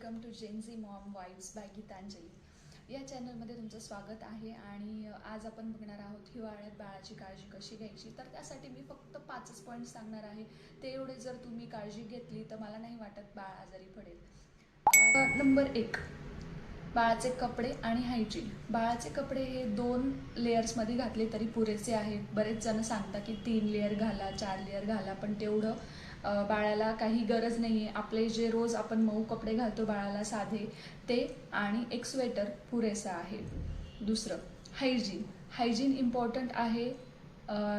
Welcome to GenZ mom vibes by Geetanjali. या चॅनलमध्ये तुमचं स्वागत आहे आणि आज आपण बघणार आहोत हिवाळ्यात बाळाची काळजी कशी घ्यायची? तर त्यासाठी मी फक्त पाचच पॉईंट सांगणार आहे. ते एवढे जर तुम्ही काळजी घेतली तर मला नाही वाटत बाळ आजारी पडेल. नंबर एक बाळाचे कपडे आणि हायजीन बाळाचे कपडे हे दोन लेयर्समध्ये घातले तरी पुरेसे आहेत. बरेच जण सांगतात की तीन लेअर घाला चार लेअर घाला पण तेवढं बाळाला काही गरज नाही आहे आपले जे रोज आपण मऊ कपडे घालतो बाळाला साधे ते आणि एक स्वेटर पुरेसं आहे. दुसरं हायजीन हायजीन इम्पॉर्टंट आहे.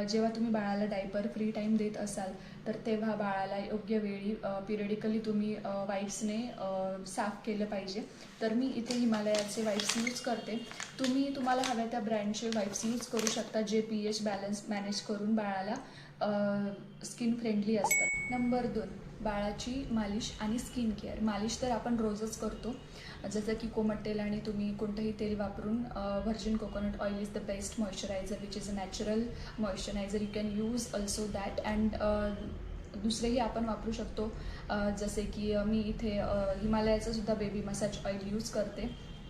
जेव्हा तुम्ही बाळाला डायपर फ्री टाईम देत असाल तर तेव्हा बाळाला योग्य वेळी पिरियडिकली तुम्ही वाईप्सने साफ केलं पाहिजे. तर मी इथे हिमालयाचे वाईप्स यूज करते. तुम्ही तुम्हाला हव्या त्या ब्रँडचे वाईप्स यूज करू शकता J P H balance manage करून बाळाला स्किन फ्रेंडली असतात. नंबर दोन बाळाची मालिश आणि स्किन केअर मालिश तर आपण रोजच करतो. जसं की कोमट तेल आणि तुम्ही कोणतंही तेल वापरून virgin coconut oil is the best moisturiser which is a natural moisturiser you can use also that and दुसरेही आपण वापरू शकतो. जसे की मी इथे हिमालयाचंसुद्धा हिमालयाचं सुद्धा बेबी मसाज ऑइल यूज करते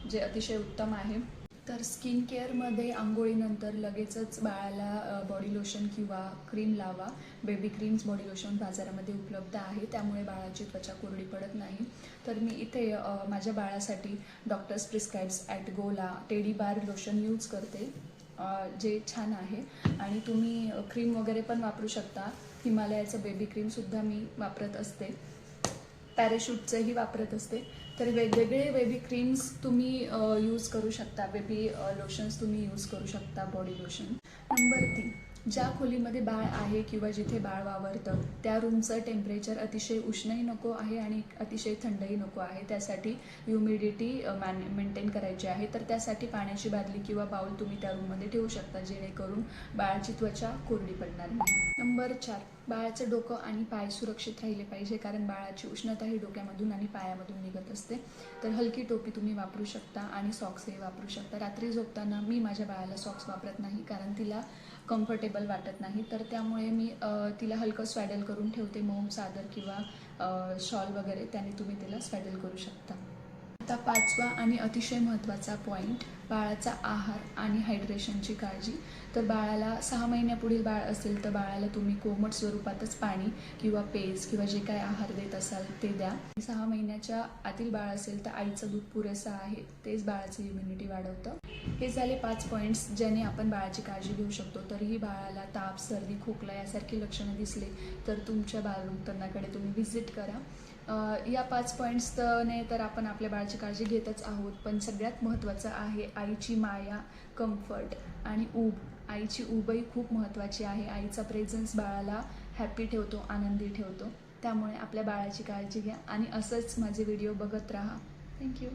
जे अतिशय उत्तम आहे. तर स्किन केअरमध्ये आंघोळीनंतर लगेचच बाळाला बॉडी लोशन किंवा क्रीम लावा. बेबी क्रीम्स बॉडी लोशन बाजारामध्ये उपलब्ध आहे. त्यामुळे बाळाची त्वचा कोरडी पडत नाही. तर मी इथे माझ्या बाळासाठी doctors prescribes Atogla teddy bar lotion use करते. जे छान आहे. आणि तुम्ही क्रीम वगैरे पण वापरू शकता. हिमालयाचं बेबी क्रीमसुद्धा मी वापरत असते. पॅराशूटचंही वापरत असते. तर वेगवेगळे बेबी क्रीम्स तुम्ही यूज करू शकता. बेबी लोशन्स तुम्ही यूज करू शकता बॉडी लोशन नंबर तीन ज्या खोलीमध्ये बाळ आहे किंवा जिथे बाळ वावरतं त्या रूमचं टेम्परेचर अतिशय उष्णही नको आहे आणि अतिशय थंडही नको आहे. त्यासाठी ह्युमिडिटी मॅन मेंटेन करायची आहे. तर त्यासाठी पाण्याची बादली किंवा बाऊल तुम्ही त्या रूममध्ये ठेवू शकता जेणेकरून बाळाची त्वचा कोरडी पडणार नाही. नंबर चार बाळाचं डोकं आणि पाय सुरक्षित राहिले पाहिजे कारण बाळाची उष्णता ही डोक्यामधून आणि पायामधून निघत असते. तर हलकी टोपी तुम्ही वापरू शकता आणि सॉक्सही वापरू शकता. रात्री झोपताना मी माझ्या बाळाला सॉक्स वापरत नाही कारण तिला कम्फर्टेबल वाटत नाही. तर त्यामुळे मी तिला हलकं स्वॅडल करून ठेवते. मोम चादर किंवा शॉल वगैरे त्याने तुम्ही तिला स्वॅडल करू शकता. आता पाचवा आणि अतिशय महत्त्वाचा पॉईंट बाळाचा आहार आणि हायड्रेशनची काळजी. तर बाळाला सहा महिन्यापुढील बाळ असेल तर बाळाला तुम्ही कोमट स्वरूपातच पाणी किंवा पेज किंवा जे काय आहार देत असाल ते द्या. सहा महिन्याच्या आतील बाळ असेल तर आईचं दूध पुरेसं आहे तेच बाळाची इम्युनिटी वाढवतं. हे झाले पाच पॉईंट्स ज्याने आपण बाळाची काळजी घेऊ शकतो. तरीही बाळाला ताप सर्दी खोकला यासारखी लक्षणं दिसले तर तुमच्या बालरुग्णाकडे तुम्ही व्हिजिट करा. या पाच पॉईंट्सने तर आपण आपल्या बाळाची काळजी घेतच आहोत. पण सगळ्यात महत्त्वाचं आहे आईची माया कम्फर्ट आणि ऊब. आईची ऊबही खूप महत्त्वाची आहे. आईचा प्रेझन्स बाळाला हॅपी ठेवतो आनंदी ठेवतो. त्यामुळे आपल्या बाळाची काळजी घ्या आणि असंच माझे व्हिडिओ बघत राहा. थँक्यू